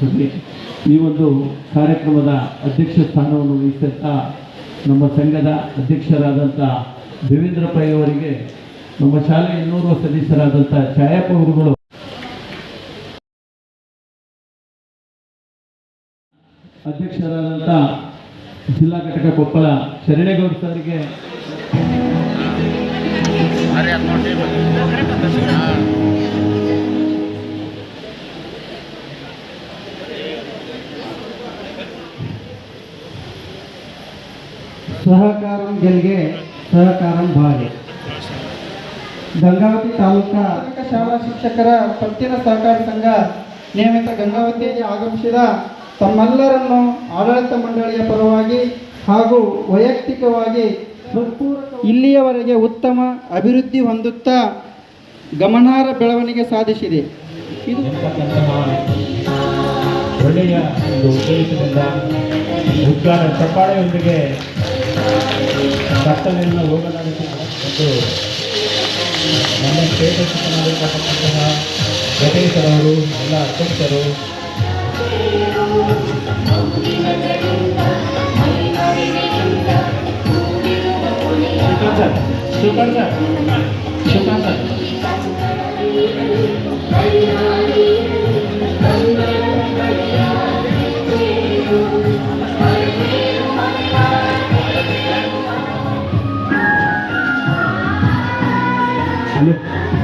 ಮಹಾರಾಷ್ಟ್ರದಲ್ಲಿ ಈ ಒಂದು ಕಾರ್ಯಕ್ರಮದ ಅಧ್ಯಕ್ಷ ಸ್ಥಾನವನ್ನು ವಹಿಸಿದಂಥ ನಮ್ಮ ಸಂಘದ ಅಧ್ಯಕ್ಷರಾದಂಥ ದೇವೇಂದ್ರ ಪೈ ಅವರಿಗೆ ನಮ್ಮ ಶಾಲೆಯ ಇನ್ನೂರು ಸದಸ್ಯರಾದಂಥ ಛಾಯಪ್ಪ ಗುರುಗಳು. ಅಧ್ಯಕ್ಷರಾದಂಥ ಜಿಲ್ಲಾ ಘಟಕ ಕೊಪ್ಪಳ ಶರಣೇಗೌಡ ಸರ್ಗೆ. ಸಹಕಾರಂ ಗೆಲ್ಗೆ ಸಹಕಾರಂ ಬಾಳೆ ಗಂಗಾವತಿ ತಾಲೂಕಾ ಶಾಲಾ ಶಿಕ್ಷಕರ ಪತ್ತಿನ ಸಹಕಾರ ಸಂಘ ನಿಯಮಿತ ಗಂಗಾವತಿಯಲ್ಲಿ ಆಗಮಿಸಿದ ತಮ್ಮೆಲ್ಲರನ್ನು ಆಡಳಿತ ಮಂಡಳಿಯ ಪರವಾಗಿ ಹಾಗೂ ವೈಯಕ್ತಿಕವಾಗಿ ಇಲ್ಲಿಯವರೆಗೆ ಉತ್ತಮ ಅಭಿವೃದ್ಧಿ ಹೊಂದುತ್ತಾ ಗಮನಾರ್ಹ ಬೆಳವಣಿಗೆ ಸಾಧಿಸಿದೆ. ಇದು ಒಳ್ಳೆಯ ಒಂದು ಉದ್ದೇಶದಿಂದ ಉದ್ಗಾರ ಚಪ್ಪಾಳೆಯೊಂದಿಗೆ ಕತ್ತಲೆಯನ್ನು ಹೋಗಲಾಡಿಸಿ ಮತ್ತು ನಮ್ಮ ಕ್ಷೇತ್ರನಾಗಿರ್ತಕ್ಕಂತಹ ಗಣೇಶರವರು ಎಲ್ಲ ಅಧ್ಯಕ್ಷರು ಶ್ರೀಕಾಂತ್ ಸರ್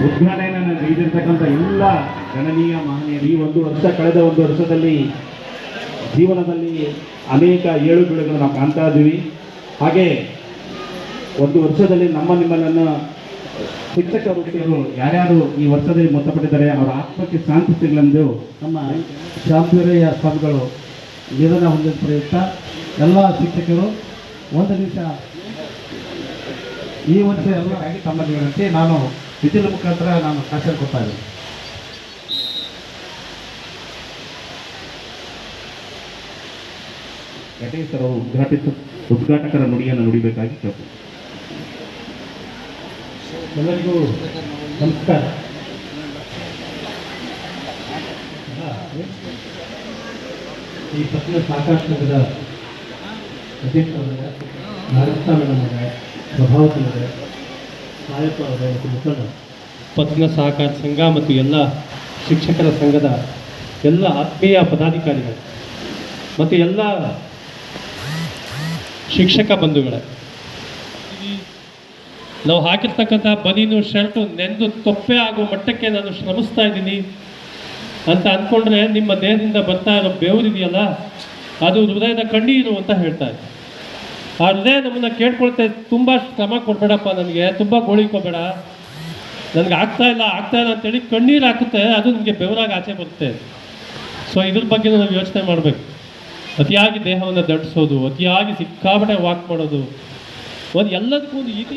ಉದ್ಘಾಟನೆ ನೀಡಿರ್ತಕ್ಕಂಥ ಎಲ್ಲ ಗಣನೀಯ ಮಹನೀಯರು ಈ ಒಂದು ವರ್ಷ ಕಳೆದ ಒಂದು ವರ್ಷದಲ್ಲಿ ಜೀವನದಲ್ಲಿ ಅನೇಕ ಏಳು ಬೀಳುಗಳನ್ನು ನಾವು ಕಾಣ್ತಾ ಇದ್ದೀವಿ. ಹಾಗೆ ಒಂದು ವರ್ಷದಲ್ಲಿ ನಮ್ಮ ನಿಮ್ಮನ್ನು ಶಿಕ್ಷಕ ವೃತ್ತಿಗಳು ಯಾರ್ಯಾರು ಈ ವರ್ಷದಲ್ಲಿ ಮೃತಪಟ್ಟಿದ್ದಾರೆ ಅವರ ಆತ್ಮಕ್ಕೆ ಶಾಂತಿ ಸಿಗಲೆಂದು ನಮ್ಮ ಶಾಂತಿಯ ಸ್ವಾಮಿಗಳು ನಿಧನ ಹೊಂದಿದ ಪ್ರಯುಕ್ತ ಎಲ್ಲ ಶಿಕ್ಷಕರು ಒಂದು ನಿಮಿಷ ಈ ವರ್ಷ ಎಲ್ಲ ವಿನಂತಿ ನಾನು ವಿದ್ಯುತ್ ಮುಖಾಂತರ ನಾನು ಭಾಷಣ ಕೊಡ್ತಾ ಇದ್ದೀನಿ. ಘಟೇಶ್ವರ ಉದ್ಘಾಟಿತ ಉದ್ಘಾಟಕರ ನುಡಿಯನ್ನು ನುಡಿಬೇಕಾಗಿ ಕೇಳ್ತೀನಿ. ಎಲ್ಲರಿಗೂ ನಮಸ್ಕಾರ. ಈ ಪತ್ನ ಸಾಕಾಶ ನಗರ ಅಧ್ಯಕ್ಷರಾದ ನಾರಾಯಣ ಮೇಡಮ್ ಅವರೇ ಪ್ರಭಾವತಿ ಅವರೇ ಮತ್ತು ಮುಖಂಡ ಪತ್ನ ಸಹಕಾರ ಸಂಘ ಮತ್ತು ಎಲ್ಲ ಶಿಕ್ಷಕರ ಸಂಘದ ಎಲ್ಲ ಆತ್ಮೀಯ ಪದಾಧಿಕಾರಿಗಳು ಮತ್ತು ಎಲ್ಲ ಶಿಕ್ಷಕ ಬಂಧುಗಳ. ನಾವು ಹಾಕಿರ್ತಕ್ಕಂಥ ಬನೀನು ಶರ್ಟು ನೆಂದು ತೊಪ್ಪೆ ಆಗೋ ಮಟ್ಟಕ್ಕೆ ನಾನು ಶ್ರಮಿಸ್ತಾ ಇದ್ದೀನಿ ಅಂತ ಅಂದ್ಕೊಂಡ್ರೆ ನಿಮ್ಮ ದೇಹದಿಂದ ಬರ್ತಾ ಇರೋ ಬೆವರಿದೆಯಲ್ಲ ಅದು ಹೃದಯದ ಕಣ್ಣೀರು ಅಂತ ಹೇಳ್ತಾರೆ ಆ ಹೃದಯ ನಮ್ಮನ್ನ ಕೇಳ್ಕೊಳ್ತೆ ತುಂಬ ಶ್ರಮ ಕೊಡ್ಬೇಡಪ್ಪ ನನಗೆ ತುಂಬ ಗೋಳಿಕೋಬೇಡ ನನಗೆ ಆಗ್ತಾ ಇಲ್ಲ ಆಗ್ತಾ ಇಲ್ಲ ಅಂತೇಳಿ ಕಣ್ಣೀರು ಹಾಕುತ್ತೆ ಅದು ನನಗೆ ಬೆವರಾಗಿ ಆಚೆ ಬರುತ್ತೆ. ಸೊ ಇದ್ರ ಬಗ್ಗೆ ನಾವು ಯೋಚನೆ ಮಾಡಬೇಕು. ಅತಿಯಾಗಿ ದೇಹವನ್ನು ದಟ್ಟಿಸೋದು ಅತಿಯಾಗಿ ಸಿಕ್ಕಾಪಟ್ಟೆ ವಾಕ್ ಮಾಡೋದು. ಒಂದು ಎಲ್ಲದಕ್ಕೂ ಒಂದು ಇತಿ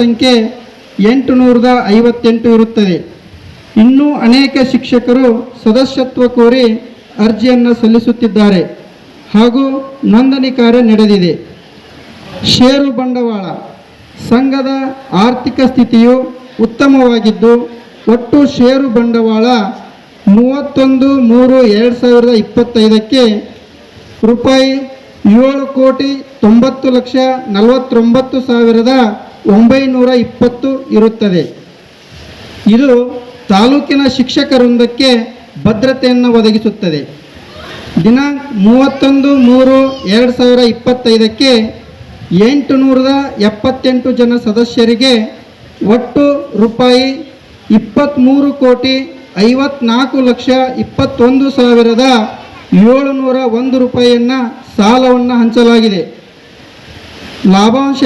ಸಂಖ್ಯೆ ಎಂಟು ನೂರದ ಐವತ್ತೆಂಟು ಇರುತ್ತದೆ. ಇನ್ನೂ ಅನೇಕ ಶಿಕ್ಷಕರು ಸದಸ್ಯತ್ವ ಕೋರಿ ಅರ್ಜಿಯನ್ನು ಸಲ್ಲಿಸುತ್ತಿದ್ದಾರೆ. ಹಾಗೂ ನೋಂದಣಿ ಕಾರ್ಯ ನಡೆದಿದೆ. ಷೇರು ಬಂಡವಾಳ ಸಂಘದ ಆರ್ಥಿಕ ಸ್ಥಿತಿಯು ಉತ್ತಮವಾಗಿದ್ದು, ಒಟ್ಟು ಷೇರು ಬಂಡವಾಳ ಮೂವತ್ತೊಂದು ಮೂರು ಎರಡು ಸಾವಿರದ ಇಪ್ಪತ್ತೈದಕ್ಕೆ ರೂಪಾಯಿ ಏಳು ಕೋಟಿ ತೊಂಬತ್ತು ಲಕ್ಷ ನಲವತ್ತೊಂಬತ್ತು ಸಾವಿರದ ಒಂಬೈನೂರ ಇಪ್ಪತ್ತು ಇರುತ್ತದೆ. ಇದು ತಾಲೂಕಿನ ಶಿಕ್ಷಕರೊಂದಕ್ಕೆ ಭದ್ರತೆಯನ್ನು ಒದಗಿಸುತ್ತದೆ. ದಿನಾಂಕ ಮೂವತ್ತೊಂದು ಮೂರು ಎರಡು ಸಾವಿರ ಇಪ್ಪತ್ತೈದಕ್ಕೆ ಎಂಟು ನೂರದ ಎಪ್ಪತ್ತೆಂಟು ಜನ ಸದಸ್ಯರಿಗೆ ಒಟ್ಟು ರೂಪಾಯಿ ಇಪ್ಪತ್ತ್ಮೂರು ಕೋಟಿ ಐವತ್ನಾಲ್ಕು ಲಕ್ಷ ಇಪ್ಪತ್ತೊಂದು ಸಾವಿರದ ಏಳುನೂರ ಒಂದು ರೂಪಾಯಿಯನ್ನು ಸಾಲವನ್ನು ಹಂಚಲಾಗಿದೆ. ಲಾಭಾಂಶ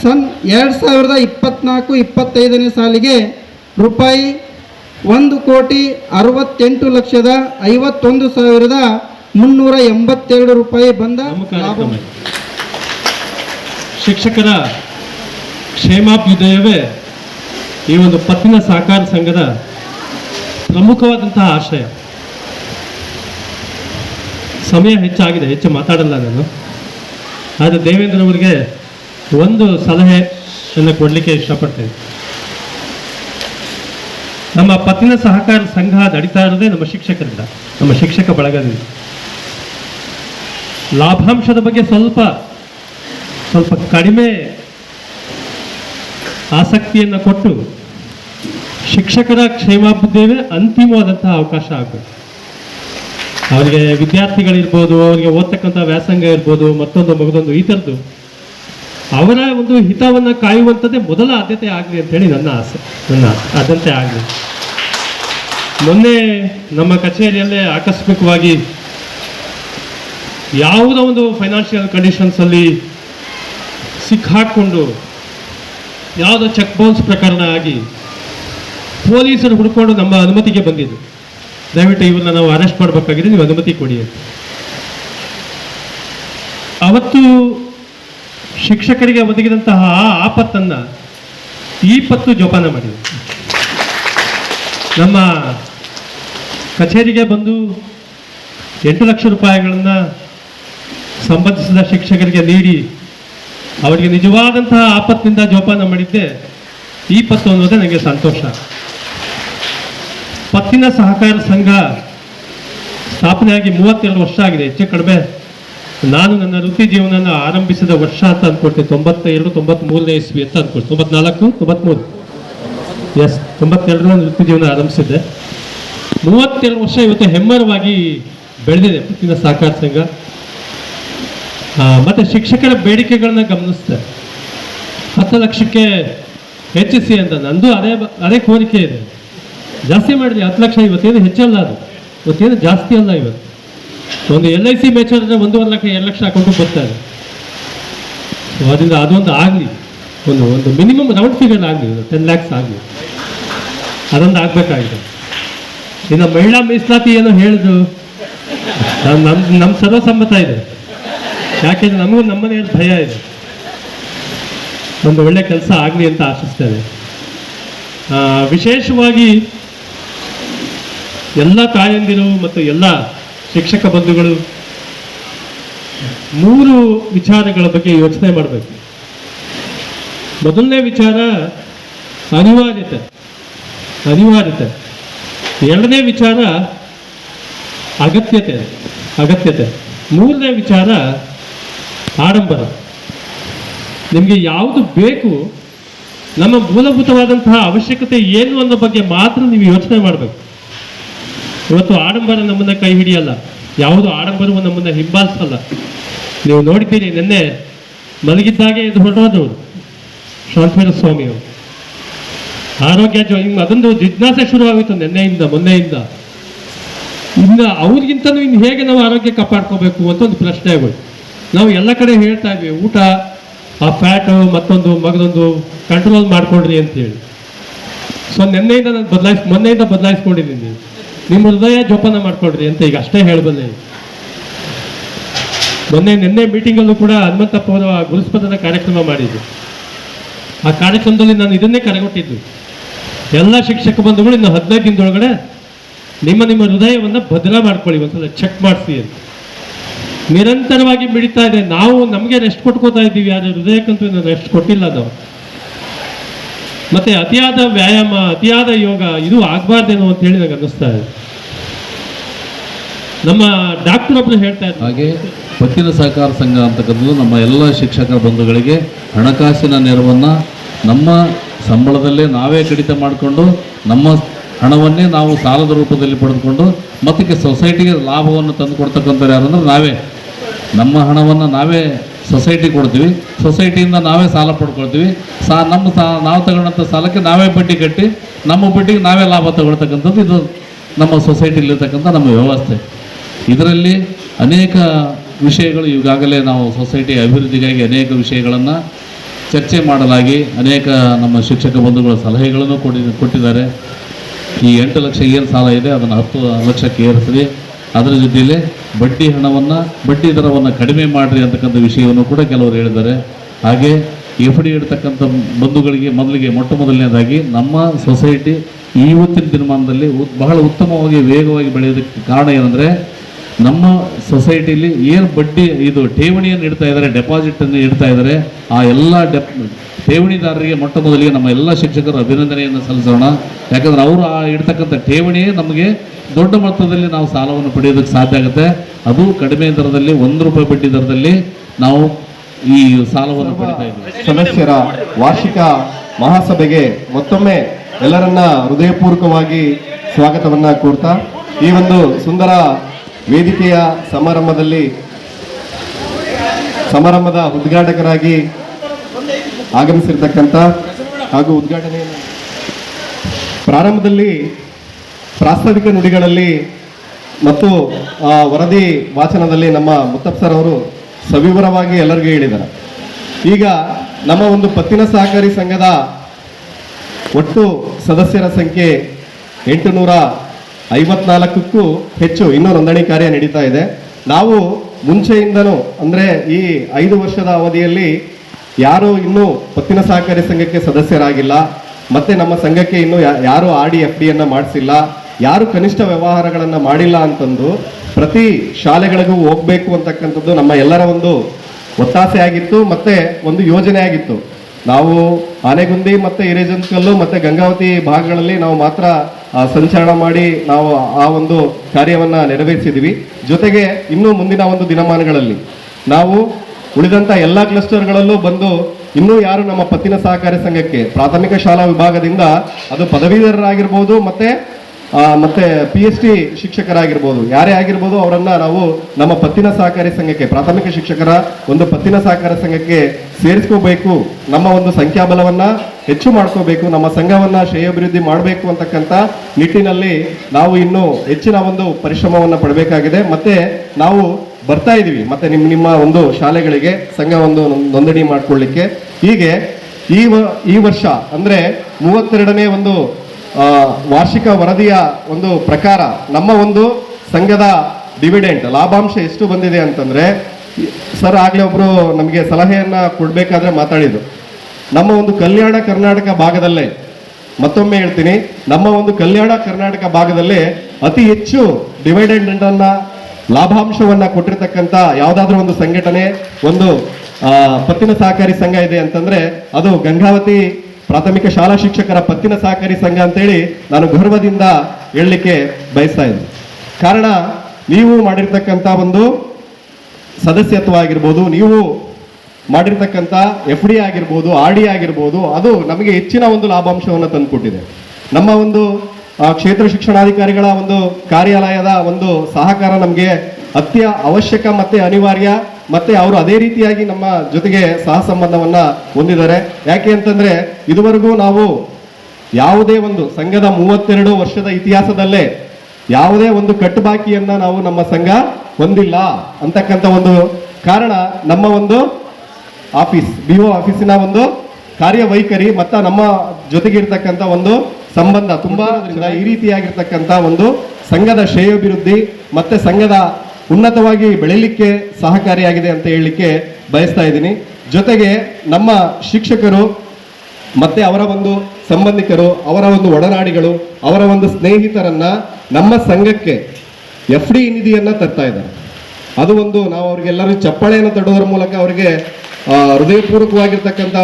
ಸನ್ ಎರಡು ಸಾವಿರದ ಇಪ್ಪತ್ತ್ನಾಲ್ಕು ಇಪ್ಪತ್ತೈದನೇ ಸಾಲಿಗೆ ರೂಪಾಯಿ ಒಂದು ಕೋಟಿ ಅರವತ್ತೆಂಟು ಲಕ್ಷದ ಐವತ್ತೊಂದು ಸಾವಿರದ ಮುನ್ನೂರ ಎಂಬತ್ತೆರಡು ರೂಪಾಯಿ ಬಂದ ಶಿಕ್ಷಕರ ಕ್ಷೇಮಾಭ್ಯುದಯವೇ ಈ ಒಂದು ಪತ್ತಿನ ಸಹಕಾರ ಸಂಘದ ಪ್ರಮುಖವಾದಂತಹ ಆಶಯ ಸಮಯ ಹೆಚ್ಚಾಗಿದೆ ಹೆಚ್ಚು ಮಾತಾಡಲ್ಲ ನಾನು. ಆದರೆ ದೇವೇಂದ್ರವರಿಗೆ ಒಂದು ಸಲಹೆ ಎಲ್ಲ ಕೊಡಲಿಕ್ಕೆ ಇಷ್ಟಪಡ್ತೇನೆ. ನಮ್ಮ ಪತ್ತಿನ ಸಹಕಾರ ಸಂಘ ನಡೀತಾ ಇರೋದೇ ನಮ್ಮ ಶಿಕ್ಷಕರಿಂದ, ನಮ್ಮ ಶಿಕ್ಷಕ ಬಳಗದಿಂದ. ಲಾಭಾಂಶದ ಬಗ್ಗೆ ಸ್ವಲ್ಪ ಸ್ವಲ್ಪ ಕಡಿಮೆ ಆಸಕ್ತಿಯನ್ನು ಕೊಟ್ಟು ಶಿಕ್ಷಕರ ಕ್ಷೇಮಾಭಿವೃದ್ಧಿಯೇ ಅಂತಿಮವಾದಂತಹ ಅವಕಾಶ ಆಗಬೇಕು. ಅವರಿಗೆ ವಿದ್ಯಾರ್ಥಿಗಳಿರ್ಬೋದು, ಅವರಿಗೆ ಓದ್ತಕ್ಕಂಥ ವ್ಯಾಸಂಗ ಇರ್ಬೋದು, ಮತ್ತೊಂದು ಮಗದೊಂದು ಈ ಥರದ್ದು ಅವರ ಒಂದು ಹಿತವನ್ನು ಕಾಯುವಂಥದ್ದೇ ಮೊದಲ ಆದ್ಯತೆ ಆಗಲಿ ಅಂತೇಳಿ ನನ್ನ ಆಸೆ, ನನ್ನ ಆದ್ಯತೆ ಆಗಲಿ. ಮೊನ್ನೆ ನಮ್ಮ ಕಚೇರಿಯಲ್ಲೇ ಆಕಸ್ಮಿಕವಾಗಿ ಯಾವುದೋ ಒಂದು ಫೈನಾನ್ಷಿಯಲ್ ಕಂಡೀಷನ್ಸಲ್ಲಿ ಸಿಕ್ಕಾಕೊಂಡು ಯಾವುದೋ ಚೆಕ್ ಬೌನ್ಸ್ ಪ್ರಕರಣ ಆಗಿ ಪೊಲೀಸರು ಹುಡ್ಕೊಂಡು ನಮ್ಮ ಅನುಮತಿಗೆ ಬಂದಿದ್ದು ದಯವಿಟ್ಟು ಇವನ್ನ ನಾವು ಅರೆಸ್ಟ್ ಮಾಡಬೇಕಾಗಿದೆ, ನೀವು ಅನುಮತಿ ಕೊಡಿ ಅಂತ. ಅವತ್ತು ಶಿಕ್ಷಕರಿಗೆ ಒದಗಿದಂತಹ ಆಪತ್ತನ್ನು ಈ ಪತ್ತು ಜೋಪಾನ ಮಾಡಿದೆ. ನಮ್ಮ ಕಚೇರಿಗೆ ಬಂದು ಎಂಟು ಲಕ್ಷ ರೂಪಾಯಿಗಳನ್ನು ಸಂಬಂಧಿಸಿದ ಶಿಕ್ಷಕರಿಗೆ ನೀಡಿ ಅವರಿಗೆ ನಿಜವಾದಂತಹ ಆಪತ್ತಿನಿಂದ ಜೋಪಾನ ಮಾಡಿದ್ದೆ. ಈ ಪತ್ತು ಅನ್ನೋದೇ ನನಗೆ ಸಂತೋಷ. ಪತ್ತಿನ ಸಹಕಾರ ಸಂಘ ಸ್ಥಾಪನೆಯಾಗಿ ಮೂವತ್ತೆರಡು ವರ್ಷ ಆಗಿದೆ, ಹೆಚ್ಚು ಕಡಿಮೆ ನಾನು ನನ್ನ ವೃತ್ತಿ ಜೀವನನ ಆರಂಭಿಸಿದ ವರ್ಷ ಅಂತ ಅನ್ಕೊಳ್ತೀನಿ. ತೊಂಬತ್ತ ಎರಡು ತೊಂಬತ್ಮೂರನೇ ಇಸ್ವಿ ಅಂತ ಅನ್ಕೊಳ್ತೀನಿ. ತೊಂಬತ್ನಾಲ್ಕು, ತೊಂಬತ್ಮೂರು. ಎಸ್ ತೊಂಬತ್ತೆರಡರ ವೃತ್ತಿ ಜೀವನ ಆರಂಭಿಸಿದ್ದೆ. ಮೂವತ್ತೆರಡು ವರ್ಷ ಇವತ್ತು ಹೆಮ್ಮರವಾಗಿ ಬೆಳೆದಿದೆ ಪ್ರತಿನ ಸಹಕಾರ ಸಂಘ. ಮತ್ತೆ ಶಿಕ್ಷಕರ ಬೇಡಿಕೆಗಳನ್ನ ಗಮನಿಸ್ದೆ. ಹತ್ತು ಲಕ್ಷಕ್ಕೆ ಹೆಚ್ಚಿಸಿ ಅಂತ. ನಂದು ಅದೇ ಅದೇ ಕೋರಿಕೆ ಇದೆ. ಜಾಸ್ತಿ ಮಾಡಿದೆ ಹತ್ತು ಲಕ್ಷ ಇವತ್ತೇನು ಹೆಚ್ಚಲ್ಲ ಅದು. ಇವತ್ತೇನು ಜಾಸ್ತಿ ಅಲ್ಲ ಇವತ್ತು. ಒಂದು ಎಲ್ ಐ ಸಿ ಮೆಚೂರ್ ಅಂದರೆ ಒಂದೂವರೆ ಲಕ್ಷ ಎರಡು ಲಕ್ಷ ಹಾಕೊಂಡು ಬರ್ತಾರೆ. ಸೊ ಅದರಿಂದ ಅದೊಂದು ಆಗಲಿ. ಒಂದು ಒಂದು ಮಿನಿಮಮ್ ರೌಂಡ್ ಫಿಗರ್ ಆಗಲಿ ಟೆನ್ ಲ್ಯಾಕ್ಸ್ ಆಗಲಿ. ಅದೊಂದು ಆಗಬೇಕಾಗಿದೆ. ಇನ್ನು ಮಹಿಳಾ ಮೀಸಲಾತಿ ಏನೋ ಹೇಳಿದ್ರು ನಮ್ಮ ನಮ್ಮ ಸರ್ವಸಮ್ಮತ ಇದೆ. ಯಾಕೆಂದ್ರೆ ನಮಗೂ ನಮ್ಮನೇ ಭಯ ಇದೆ. ಒಂದು ಒಳ್ಳೆ ಕೆಲಸ ಆಗಲಿ ಅಂತ ಆಶಿಸ್ತೇನೆ. ಆ, ವಿಶೇಷವಾಗಿ ಎಲ್ಲ ತಾಯಂದಿರು ಮತ್ತು ಎಲ್ಲ ಶಿಕ್ಷಕ ಬಂಧುಗಳು ಮೂರು ವಿಚಾರಗಳ ಬಗ್ಗೆ ಯೋಚನೆ ಮಾಡಬೇಕು. ಮೊದಲನೇ ವಿಚಾರ ಅನಿವಾರ್ಯತೆ. ಅನಿವಾರ್ಯತೆ. ಎರಡನೇ ವಿಚಾರ ಅಗತ್ಯತೆ. ಅಗತ್ಯತೆ. ಮೂರನೇ ವಿಚಾರ ಆಡಂಬರ. ನಿಮಗೆ ಯಾವುದು ಬೇಕು, ನಮ್ಮ ಮೂಲಭೂತವಾದಂತಹ ಅವಶ್ಯಕತೆ ಏನು ಅನ್ನೋ ಬಗ್ಗೆ ಮಾತ್ರ ನೀವು ಯೋಚನೆ ಮಾಡಬೇಕು. ಇವತ್ತು ಆಡಂಬರ ನಮ್ಮನ್ನ ಕೈ ಹಿಡಿಯಲ್ಲ. ಯಾವುದು ಆಡಂಬರವು ನಮ್ಮನ್ನ ಹಿಂಬಾಲಿಸಲ್ಲ. ನೀವು ನೋಡಿದ್ದೀರಿ, ನಿನ್ನೆ ಮಲಗಿದ್ದಾಗೆ ಇದು ಹೊರಟೋದು ಶಾಂತವೀರ ಸ್ವಾಮಿಯವರು. ಆರೋಗ್ಯ ಹಿಂಗೆ ಅದೊಂದು ಜಿಜ್ಞಾಸೆ ಶುರುವಾಯಿತು ನಿನ್ನೆಯಿಂದ, ಮೊನ್ನೆಯಿಂದ. ಇನ್ನು ಅವ್ರಿಗಿಂತಲೂ ಇನ್ನು ಹೇಗೆ ನಾವು ಆರೋಗ್ಯ ಕಾಪಾಡ್ಕೋಬೇಕು ಅಂತ ಒಂದು ಪ್ರಶ್ನೆ ಆಗೋಯ್ತು. ನಾವು ಎಲ್ಲ ಕಡೆ ಹೇಳ್ತಾ ಇದ್ವಿ, ಊಟ, ಆ ಫ್ಯಾಟು ಮತ್ತೊಂದು ಮಗದೊಂದು ಕಂಟ್ರೋಲ್ ಮಾಡ್ಕೊಡ್ರಿ ಅಂತೇಳಿ. ಸೊ ನಿನ್ನೆಯಿಂದ ನಾನು ಬದಲಾಯಿಸ್ ಮೊನ್ನೆಯಿಂದ ಬದಲಾಯಿಸ್ಕೊಂಡಿದ್ದೀನಿ. ನಿಮ್ಮ ಹೃದಯ ಜೋಪಾನ ಮಾಡ್ಕೊಡ್ರಿ ಅಂತ ಈಗ ಅಷ್ಟೇ ಹೇಳಬಲ್ಲೆ. ಮೊನ್ನೆ ನಿನ್ನೆ ಮೀಟಿಂಗಲ್ಲೂ ಕೂಡ ಹನುಮಂತಪ್ಪ ಅವರ ಗುರುಸ್ಪದನ ಕಾರ್ಯಕ್ರಮ ಮಾಡಿದ್ದು ಆ ಕಾರ್ಯಕ್ರಮದಲ್ಲಿ ನಾನು ಇದನ್ನೇ ಕರೆಗೊಟ್ಟಿದ್ದು ಎಲ್ಲ ಶಿಕ್ಷಕ ಬಂಧುಗಳು ಇನ್ನು ಹದಿನೈದು ದಿನದೊಳಗಡೆ ನಿಮ್ಮ ನಿಮ್ಮ ಹೃದಯವನ್ನು ಭದ್ರ ಮಾಡ್ಕೊಳ್ಳಿ, ಒಂದ್ಸಲ ಚೆಕ್ ಮಾಡಿಸಿ ಅಂತ. ನಿರಂತರವಾಗಿ ಮಿಡಿತಾ ಇದೆ. ನಾವು ನಮಗೆ ರೆಸ್ಟ್ ಕೊಟ್ಕೋತಾ ಇದ್ದೀವಿ, ಆದರೆ ಹೃದಯಕ್ಕಂತೂ ಇನ್ನು ರೆಸ್ಟ್ ಕೊಟ್ಟಿಲ್ಲ ನಾವು. ಮತ್ತೆ ಅತಿಯಾದ ವ್ಯಾಯಾಮ, ಅತಿಯಾದ ಯೋಗ ಇದು ಆಗಬಾರ್ದೇನೋ ಅಂತ ಹೇಳಿ ನನಗೆ ಅನ್ನಿಸ್ತಾ ಇದೆ. ನಮ್ಮ ಡಾಕ್ಟರ್ ಒಬ್ಬರು ಹೇಳ್ತಾ ಇದ್ದಾರೆ ಹಾಗೆ ಪತ್ತಿನ ಸಹಕಾರ ಸಂಘ ಅಂತಕ್ಕಂಥದ್ದು ನಮ್ಮ ಎಲ್ಲ ಶಿಕ್ಷಕರ ಬಂಧುಗಳಿಗೆ ಹಣಕಾಸಿನ ನೆರವನ್ನು ನಮ್ಮ ಸಂಬಳದಲ್ಲೇ ನಾವೇ ಕಡಿತ ಮಾಡಿಕೊಂಡು ನಮ್ಮ ಹಣವನ್ನೇ ನಾವು ಸಾಲದ ರೂಪದಲ್ಲಿ ಪಡೆದುಕೊಂಡು ಮತ್ತಕ್ಕೆ ಸೊಸೈಟಿಗೆ ಲಾಭವನ್ನು ತಂದು ಕೊಡ್ತಕ್ಕಂಥವ್ರು ಯಾರಂದ್ರೆ ನಾವೇ. ನಮ್ಮ ಹಣವನ್ನು ನಾವೇ ಸೊಸೈಟಿ ಕೊಡ್ತೀವಿ. ಸೊಸೈಟಿಯಿಂದ ನಾವೇ ಸಾಲ ಪಡ್ಕೊಳ್ತೀವಿ. ಸಾ, ನಮ್ಮ ಸಾ, ನಾವು ತಗೊಂಡಂಥ ಸಾಲಕ್ಕೆ ನಾವೇ ಬಡ್ಡಿ ಕಟ್ಟಿ, ನಮ್ಮ ಬಡ್ಡಿಗೆ ನಾವೇ ಲಾಭ ತಗೊಳ್ತಕ್ಕಂಥದ್ದು ಇದು ನಮ್ಮ ಸೊಸೈಟಿಯಲ್ಲಿರ್ತಕ್ಕಂಥ ನಮ್ಮ ವ್ಯವಸ್ಥೆ. ಇದರಲ್ಲಿ ಅನೇಕ ವಿಷಯಗಳು ಈಗಾಗಲೇ ನಾವು ಸೊಸೈಟಿ ಅಭಿವೃದ್ಧಿಗಾಗಿ ಅನೇಕ ವಿಷಯಗಳನ್ನು ಚರ್ಚೆ ಮಾಡಲಾಗಿ, ಅನೇಕ ನಮ್ಮ ಶಿಕ್ಷಕ ಬಂಧುಗಳ ಸಲಹೆಗಳನ್ನು ಕೊಡಿ, ಕೊಟ್ಟಿದ್ದಾರೆ. ಈ ಎಂಟು ಲಕ್ಷ ಏನು ಸಾಲ ಇದೆ, ಅದನ್ನು ಹತ್ತು ಲಕ್ಷಕ್ಕೆ ಏರಿಸ್ತೀವಿ. ಅದರ ಜೊತೆಯಲ್ಲಿ ಬಡ್ಡಿ ಹಣವನ್ನು, ಬಡ್ಡಿ ದರವನ್ನು ಕಡಿಮೆ ಮಾಡಿರಿ ಅಂತಕ್ಕಂಥ ವಿಷಯವನ್ನು ಕೂಡ ಕೆಲವರು ಹೇಳಿದ್ದಾರೆ. ಹಾಗೆ ಎಫ್ ಡಿ ಇಡ್ತಕ್ಕಂಥ ಬಂಧುಗಳಿಗೆ ಮೊದಲಿಗೆ, ಮೊಟ್ಟ ಮೊದಲನೇದಾಗಿ ನಮ್ಮ ಸೊಸೈಟಿ ಇವತ್ತಿನ ದಿನಮಾನದಲ್ಲಿ ಬಹಳ ಉತ್ತಮವಾಗಿ, ವೇಗವಾಗಿ ಬೆಳೆಯೋದಕ್ಕೆ ಕಾರಣ ಏನಂದರೆ ನಮ್ಮ ಸೊಸೈಟಿಯಲ್ಲಿ ಏನು ಬಡ್ಡಿ, ಇದು ಠೇವಣಿಯನ್ನು ಇಡ್ತಾ ಇದ್ದಾರೆ, ಡೆಪಾಸಿಟನ್ನು ಇಡ್ತಾ ಇದ್ದಾರೆ, ಆ ಎಲ್ಲ ಡೆಪ್ ಠೇವಣಿದಾರರಿಗೆ ಮೊಟ್ಟ ಮೊದಲಿಗೆ ನಮ್ಮ ಎಲ್ಲ ಶಿಕ್ಷಕರು ಅಭಿನಂದನೆಯನ್ನು ಸಲ್ಲಿಸೋಣ. ಯಾಕಂದ್ರೆ ಅವರು ಆ ಇಡ್ತಕ್ಕಂಥ ಠೇವಣಿಯೇ ನಮಗೆ ದೊಡ್ಡ ಮೊತ್ತದಲ್ಲಿ ನಾವು ಸಾಲವನ್ನು ಪಡೆಯೋದಕ್ಕೆ ಸಾಧ್ಯ ಆಗುತ್ತೆ. ಅದು ಕಡಿಮೆ ದರದಲ್ಲಿ, ಒಂದು ರೂಪಾಯಿ ಬಡ್ಡಿ ದರದಲ್ಲಿ ನಾವು ಈ ಸಾಲವನ್ನು ಪಡಿತಾ ಇದ್ದೀವಿ. ಸದಸ್ಯರ ವಾರ್ಷಿಕ ಮಹಾಸಭೆಗೆ ಮತ್ತೊಮ್ಮೆ ಎಲ್ಲರನ್ನ ಹೃದಯಪೂರ್ವಕವಾಗಿ ಸ್ವಾಗತವನ್ನು ಕೋರ್ತಾ, ಈ ಒಂದು ಸುಂದರ ವೇದಿಕೆಯ ಸಮಾರಂಭದಲ್ಲಿ, ಸಮಾರಂಭದ ಉದ್ಘಾಟಕರಾಗಿ ಆಗಮಿಸಿರ್ತಕ್ಕಂಥ ಹಾಗೂ ಉದ್ಘಾಟನೆಯನ್ನು ಪ್ರಾರಂಭದಲ್ಲಿ ಪ್ರಾಸ್ತಾವಿಕ ನುಡಿಗಳಲ್ಲಿ ಮತ್ತು ವರದಿ ವಾಚನದಲ್ಲಿ ನಮ್ಮ ಮುತ್ತಪ್ಪ ಸರ್ ಅವರು ಸವಿವರವಾಗಿ ಎಲ್ಲರಿಗೂ ಹೇಳಿದ್ದಾರೆ. ಈಗ ನಮ್ಮ ಒಂದು ಪತ್ತಿನ ಸಹಕಾರಿ ಸಂಘದ ಒಟ್ಟು ಸದಸ್ಯರ ಸಂಖ್ಯೆ ಎಂಟು ನೂರ ಐವತ್ನಾಲ್ಕಕ್ಕೂ ಹೆಚ್ಚು ಇನ್ನೂ ನೋಂದಣಿ ಕಾರ್ಯ ನಡೀತಾ ಇದೆ. ನಾವು ಮುಂಚೆಯಿಂದನೂ, ಅಂದರೆ ಈ ಐದು ವರ್ಷದ ಅವಧಿಯಲ್ಲಿ ಯಾರು ಇನ್ನೂ ಪತ್ತಿನ ಸಹಕಾರಿ ಸಂಘಕ್ಕೆ ಸದಸ್ಯರಾಗಿಲ್ಲ. ಮತ್ತೆ ನಮ್ಮ ಸಂಘಕ್ಕೆ ಇನ್ನೂ ಯಾರು ಆರ್ ಡಿ ಎಫ್ ಡಿಯನ್ನು ಮಾಡಿಸಿಲ್ಲ. ಯಾರು ಕನಿಷ್ಠ ವ್ಯವಹಾರಗಳನ್ನು ಮಾಡಿಲ್ಲ ಅಂತಂದು ಪ್ರತಿ ಶಾಲೆಗಳಿಗೂ ಹೋಗಬೇಕು ಅಂತಕ್ಕಂಥದ್ದು ನಮ್ಮ ಎಲ್ಲರ ಒಂದು ಒತ್ತಾಸೆ ಆಗಿತ್ತು ಮತ್ತೆ ಒಂದು ಯೋಜನೆ ಆಗಿತ್ತು. ನಾವು ಆನೆಗುಂದಿ ಮತ್ತೆ ಹಿರೇಜಂಕಲ್ಲು ಮತ್ತೆ ಗಂಗಾವತಿ ಭಾಗಗಳಲ್ಲಿ ನಾವು ಮಾತ್ರ ಸಂಚಾರ ಮಾಡಿ ನಾವು ಆ ಒಂದು ಕಾರ್ಯವನ್ನ ನೆರವೇರಿಸಿದ್ವಿ. ಜೊತೆಗೆ ಇನ್ನು ಮುಂದಿನ ಒಂದು ದಿನಮಾನಗಳಲ್ಲಿ ನಾವು ಉಳಿದಂತ ಎಲ್ಲ ಕ್ಲಸ್ಟರ್ಗಳಲ್ಲೂ ಬಂದು ಇನ್ನೂ ಯಾರು ನಮ್ಮ ಪತ್ತಿನ ಸಹಕಾರಿ ಸಂಘಕ್ಕೆ, ಪ್ರಾಥಮಿಕ ಶಾಲಾ ವಿಭಾಗದಿಂದ ಅದು ಪದವೀಧರರಾಗಿರ್ಬೋದು ಮತ್ತೆ ಮತ್ತೆ ಪಿ ಎಚ್ ಡಿ ಶಿಕ್ಷಕರಾಗಿರ್ಬೋದು. ಯಾರೇ ಆಗಿರ್ಬೋದು ಅವರನ್ನ ನಾವು ನಮ್ಮ ಪತ್ತಿನ ಸಹಕಾರಿ ಸಂಘಕ್ಕೆ, ಪ್ರಾಥಮಿಕ ಶಿಕ್ಷಕರ ಒಂದು ಪತ್ತಿನ ಸಹಕಾರ ಸಂಘಕ್ಕೆ ಸೇರಿಸ್ಕೋಬೇಕು. ನಮ್ಮ ಒಂದು ಸಂಖ್ಯಾಬಲವನ್ನ ಹೆಚ್ಚು ಮಾಡ್ಕೋಬೇಕು. ನಮ್ಮ ಸಂಘವನ್ನ ಶ್ರೇಯಾಭಿವೃದ್ಧಿ ಮಾಡಬೇಕು ಅಂತಕ್ಕಂಥ ನಿಟ್ಟಿನಲ್ಲಿ ನಾವು ಇನ್ನು ಹೆಚ್ಚಿನ ಒಂದು ಪರಿಶ್ರಮವನ್ನು ಪಡಬೇಕಾಗಿದೆ. ಮತ್ತೆ ನಾವು ಬರ್ತಾ ಇದೀವಿ. ಮತ್ತೆ ನಿಮ್ಮ ನಿಮ್ಮ ಒಂದು ಶಾಲೆಗಳಿಗೆ ಸಂಘ ಒಂದು ನೋಂದಣಿ ಮಾಡ್ಕೊಳ್ಳಿಕ್ಕೆ. ಹೀಗೆ ಈ ಈ ವರ್ಷ ಅಂದ್ರೆ ಮೂವತ್ತೆರಡನೇ ಒಂದು ವಾರ್ಷಿಕ ವರದಿಯ ಒಂದು ಪ್ರಕಾರ ನಮ್ಮ ಒಂದು ಸಂಘದ ಡಿವಿಡೆಂಟ್ ಲಾಭಾಂಶ ಎಷ್ಟು ಬಂದಿದೆ ಅಂತಂದ್ರೆ, ಸರ್ ಆಗ್ಲೇ ಒಬ್ರು ನಮಗೆ ಸಲಹೆಯನ್ನ ಕೊಡ್ಬೇಕಾದ್ರೆ ಮಾತಾಡಿದ್ರು. ನಮ್ಮ ಒಂದು ಕಲ್ಯಾಣ ಕರ್ನಾಟಕ ಭಾಗದಲ್ಲೇ, ಮತ್ತೊಮ್ಮೆ ಹೇಳ್ತೀನಿ, ನಮ್ಮ ಒಂದು ಕಲ್ಯಾಣ ಕರ್ನಾಟಕ ಭಾಗದಲ್ಲಿ ಅತಿ ಹೆಚ್ಚು ಡಿವೈಡೆಂಟ್ ಅನ್ನ ಲಾಭಾಂಶವನ್ನ ಕೊಟ್ಟಿರ್ತಕ್ಕಂಥ ಯಾವುದಾದ್ರೂ ಒಂದು ಸಂಘಟನೆ, ಒಂದು ಪತ್ತಿನ ಸಹಕಾರಿ ಸಂಘ ಇದೆ ಅಂತಂದ್ರೆ ಅದು ಗಂಗಾವತಿ ಪ್ರಾಥಮಿಕ ಶಾಲಾ ಶಿಕ್ಷಕರ ಪತ್ತಿನ ಸಹಕಾರಿ ಸಂಘ ಅಂತೇಳಿ ನಾನು ಗರ್ವದಿಂದ ಹೇಳಲಿಕ್ಕೆ ಬಯಸ್ತಾ ಇದ್ದೀನಿ ಕಾರಣ, ನೀವು ಮಾಡಿರ್ತಕ್ಕಂಥ ಒಂದು ಸದಸ್ಯತ್ವ ಆಗಿರ್ಬೋದು ನೀವು ಮಾಡಿರ್ತಕ್ಕಂಥ ಎಫ್ ಡಿ ಆಗಿರ್ಬೋದು, ಆರ್ ಡಿ ಆಗಿರ್ಬೋದು, ಅದು ನಮಗೆ ಹೆಚ್ಚಿನ ಒಂದು ಲಾಭಾಂಶವನ್ನು ತಂದುಕೊಟ್ಟಿದೆ. ನಮ್ಮ ಒಂದು ಆ, ಕ್ಷೇತ್ರ ಶಿಕ್ಷಣಾಧಿಕಾರಿಗಳ ಒಂದು ಕಾರ್ಯಾಲಯದ ಒಂದು ಸಹಕಾರ ನಮಗೆ ಅತ್ಯ ಅವಶ್ಯಕ ಮತ್ತೆ ಅನಿವಾರ್ಯ ಮತ್ತೆ ಅವರು ಅದೇ ರೀತಿಯಾಗಿ ನಮ್ಮ ಜೊತೆಗೆ ಸಹ ಸಂಬಂಧವನ್ನ ಹೊಂದಿದ್ದಾರೆ. ಯಾಕೆ ಅಂತಂದ್ರೆ ಇದುವರೆಗೂ ನಾವು ಯಾವುದೇ ಒಂದು ಸಂಘದ ಮೂವತ್ತೆರಡು ವರ್ಷದ ಇತಿಹಾಸದಲ್ಲೇ ಯಾವುದೇ ಒಂದು ಕಟ್ಟುಬಾಕಿಯನ್ನ ನಾವು ನಮ್ಮ ಸಂಘ ಹೊಂದಿಲ್ಲ ಅಂತಕ್ಕಂಥ ಒಂದು ಕಾರಣ ನಮ್ಮ ಒಂದು ಆಫೀಸ್ ಬಿ ಒ ಆಫೀಸಿನ ಒಂದು ಕಾರ್ಯವೈಖರಿ ಮತ್ತು ನಮ್ಮ ಜೊತೆಗಿರ್ತಕ್ಕಂಥ ಒಂದು ಸಂಬಂಧ ತುಂಬಾ ಈ ರೀತಿಯಾಗಿರ್ತಕ್ಕಂಥ ಒಂದು ಸಂಘದ ಶ್ರೇಯೋಭಿವೃದ್ಧಿ ಮತ್ತೆ ಸಂಘದ ಉನ್ನತವಾಗಿ ಬೆಳೀಲಿಕ್ಕೆ ಸಹಕಾರಿಯಾಗಿದೆ ಅಂತ ಹೇಳಲಿಕ್ಕೆ ಬಯಸ್ತಾ ಇದ್ದೀನಿ. ಜೊತೆಗೆ ನಮ್ಮ ಶಿಕ್ಷಕರು ಮತ್ತೆ ಅವರ ಒಂದು ಸಂಬಂಧಿಕರು, ಅವರ ಒಂದು ಒಡನಾಡಿಗಳು, ಅವರ ಒಂದು ಸ್ನೇಹಿತರನ್ನ ನಮ್ಮ ಸಂಘಕ್ಕೆ ಎಫ್ ಡಿ ನಿಧಿಯನ್ನ ತರ್ತಾ ಇದ್ದಾರೆ. ಅದು ಒಂದು ನಾವು ಅವ್ರಿಗೆಲ್ಲರೂ ಚಪ್ಪಾಳೆಯನ್ನು ತಡೋದ್ರ ಮೂಲಕ ಅವರಿಗೆ ಹೃದಯಪೂರ್ವಕವಾಗಿರ್ತಕ್ಕಂಥ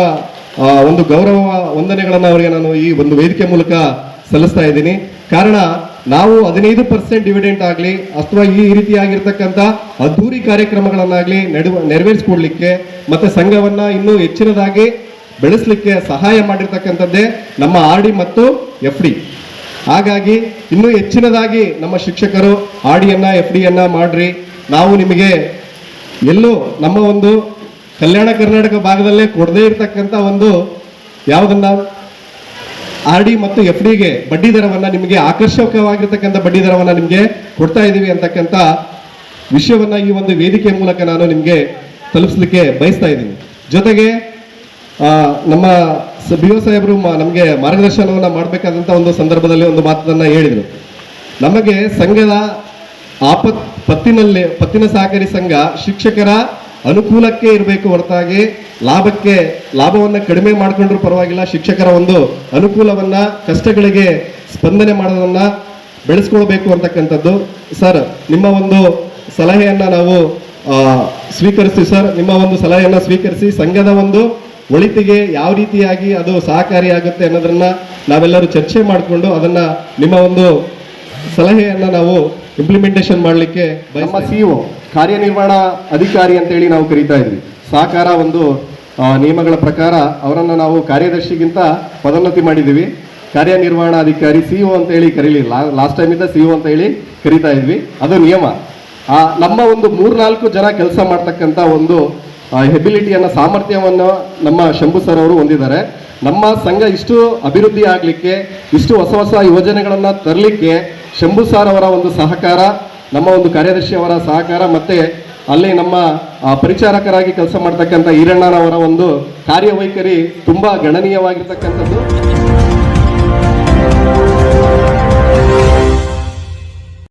ಒಂದು ಗೌರವ ವಂದನೆಗಳನ್ನು ಅವರಿಗೆ ನಾನು ಈ ಒಂದು ವೇದಿಕೆ ಮೂಲಕ ಸಲ್ಲಿಸ್ತಾ ಇದ್ದೀನಿ. ಕಾರಣ, ನಾವು ಹದಿನೈದು ಪರ್ಸೆಂಟ್ ಡಿವಿಡೆಂಟ್ ಆಗಲಿ, ಅಥವಾ ಈ ರೀತಿಯಾಗಿರ್ತಕ್ಕಂಥ ಅದ್ಧೂರಿ ಕಾರ್ಯಕ್ರಮಗಳನ್ನಾಗಲಿ ನಡುವ, ನೆರವೇರಿಸ್ಕೊಡ್ಲಿಕ್ಕೆ ಮತ್ತೆ ಸಂಘವನ್ನ ಇನ್ನೂ ಹೆಚ್ಚಿನದಾಗಿ ಬೆಳೆಸಲಿಕ್ಕೆ ಸಹಾಯ ಮಾಡಿರ್ತಕ್ಕಂಥದ್ದೇ ನಮ್ಮ ಆರ್ ಡಿ ಮತ್ತು ಎಫ್ ಡಿ. ಹಾಗಾಗಿ ಇನ್ನೂ ಹೆಚ್ಚಿನದಾಗಿ ನಮ್ಮ ಶಿಕ್ಷಕರು ಆರ್ ಡಿಯನ್ನ ಎಫ್ ಡಿಯನ್ನು ಮಾಡ್ರಿ. ನಾವು ನಿಮಗೆ ಎಲ್ಲೂ ನಮ್ಮ ಒಂದು ಕಲ್ಯಾಣ ಕರ್ನಾಟಕ ಭಾಗದಲ್ಲೇ ಕೊಡದೇ ಇರತಕ್ಕಂಥ ಒಂದು ಯಾವುದನ್ನ ಆರ್ ಡಿ ಮತ್ತು ಎಫ್ ಡಿಗೆ ಬಡ್ಡಿ ದರವನ್ನ ನಿಮಗೆ ಆಕರ್ಷಕವಾಗಿರ್ತಕ್ಕಂಥ ಬಡ್ಡಿ ದರವನ್ನ ನಿಮಗೆ ಕೊಡ್ತಾ ಇದ್ದೀವಿ ಅಂತಕ್ಕಂಥ ವಿಷಯವನ್ನ ಈ ಒಂದು ವೇದಿಕೆ ಮೂಲಕ ನಾನು ನಿಮಗೆ ತಲುಪಿಸ್ಲಿಕ್ಕೆ ಬಯಸ್ತಾ ಇದ್ದೀನಿ. ಜೊತೆಗೆ ನಮ್ಮ ಬಿ ಒ ಸಾಹೇಬರು ನಮಗೆ ಮಾರ್ಗದರ್ಶನವನ್ನು ಮಾಡಬೇಕಾದಂಥ ಒಂದು ಸಂದರ್ಭದಲ್ಲಿ ಒಂದು ಮಾತನ್ನು ಹೇಳಿದರು. ನಮಗೆ ಸಂಘದ ಆಪತ್, ಪತ್ತಿನಲ್ಲಿ, ಪತ್ತಿನ ಸಹಕಾರಿ ಸಂಘ ಶಿಕ್ಷಕರ ಅನುಕೂಲಕ್ಕೆ ಇರಬೇಕು ಹೊರತಾಗಿ ಲಾಭಕ್ಕೆ ಲಾಭವನ್ನು ಕಡಿಮೆ ಮಾಡಿಕೊಂಡ್ರೂ ಪರವಾಗಿಲ್ಲ. ಶಿಕ್ಷಕರ ಒಂದು ಅನುಕೂಲವನ್ನು ಕಷ್ಟಗಳಿಗೆ ಸ್ಪಂದನೆ ಮಾಡೋದನ್ನು ಬೆಳೆಸ್ಕೊಳ್ಬೇಕು ಅಂತಕ್ಕಂಥದ್ದು. ಸರ್ ನಿಮ್ಮ ಒಂದು ಸಲಹೆಯನ್ನು ನಾವು ಸ್ವೀಕರಿಸ್ತೀವಿ. ಸರ್ ನಿಮ್ಮ ಒಂದು ಸಲಹೆಯನ್ನು ಸ್ವೀಕರಿಸಿ ಸಂಘದ ಒಂದು ಒಳಿತಿಗೆ ಯಾವ ರೀತಿಯಾಗಿ ಅದು ಸಹಕಾರಿಯಾಗುತ್ತೆ ಅನ್ನೋದನ್ನು ನಾವೆಲ್ಲರೂ ಚರ್ಚೆ ಮಾಡಿಕೊಂಡು ಅದನ್ನು ನಿಮ್ಮ ಒಂದು ಸಲಹೆಯನ್ನು ನಾವು ಇಂಪ್ಲಿಮೆಂಟೇಷನ್ ಮಾಡಲಿಕ್ಕೆ ನಮ್ಮ ಸಿಇಒ ಕಾರ್ಯನಿರ್ವಹಣಾ ಅಧಿಕಾರಿ ಅಂತೇಳಿ ನಾವು ಕರೀತಾ ಇದ್ವಿ. ಸಹಕಾರ ಒಂದು ನಿಯಮಗಳ ಪ್ರಕಾರ ಅವರನ್ನು ನಾವು ಕಾರ್ಯದರ್ಶಿಗಿಂತ ಪದೋನ್ನತಿ ಮಾಡಿದ್ದೀವಿ. ಕಾರ್ಯನಿರ್ವಹಣಾ ಅಧಿಕಾರಿ ಸಿ ಅಂತ ಹೇಳಿ ಕರೀಲಿಲ್ಲ. ಲಾಸ್ಟ್ ಟೈಮ್ ಇಂದ ಒ ಅಂತ ಹೇಳಿ ಕರಿತಾ ಇದ್ವಿ. ಅದು ನಿಯಮ. ಆ, ನಮ್ಮ ಒಂದು ಮೂರ್ನಾಲ್ಕು ಜನ ಕೆಲಸ ಮಾಡ್ತಕ್ಕಂಥ ಒಂದು ಹೆಬಿಲಿಟಿಯನ್ನ ಸಾಮರ್ಥ್ಯವನ್ನು ನಮ್ಮ ಶಂಭು ಸರ್ ಅವರು ಹೊಂದಿದ್ದಾರೆ. ನಮ್ಮ ಸಂಘ ಇಷ್ಟು ಅಭಿವೃದ್ಧಿ ಆಗಲಿಕ್ಕೆ ಇಷ್ಟು ಹೊಸ ಹೊಸ ಯೋಜನೆಗಳನ್ನು ತರಲಿಕ್ಕೆ ಶಂಭು ಸರ್ ಅವರ ಒಂದು ಸಹಕಾರ ನಮ್ಮ ಒಂದು ಕಾರ್ಯದರ್ಶಿ ಅವರ ಸಹಕಾರ ಮತ್ತೆ ಅಲ್ಲಿ ನಮ್ಮ ಪರಿಚಾರಕರಾಗಿ ಕೆಲಸ ಮಾಡ್ತಕ್ಕಂಥ ಈರಣ್ಣನವರ ಒಂದು ಕಾರ್ಯವೈಖರಿ ತುಂಬ ಗಣನೀಯವಾಗಿರ್ತಕ್ಕಂಥದ್ದು.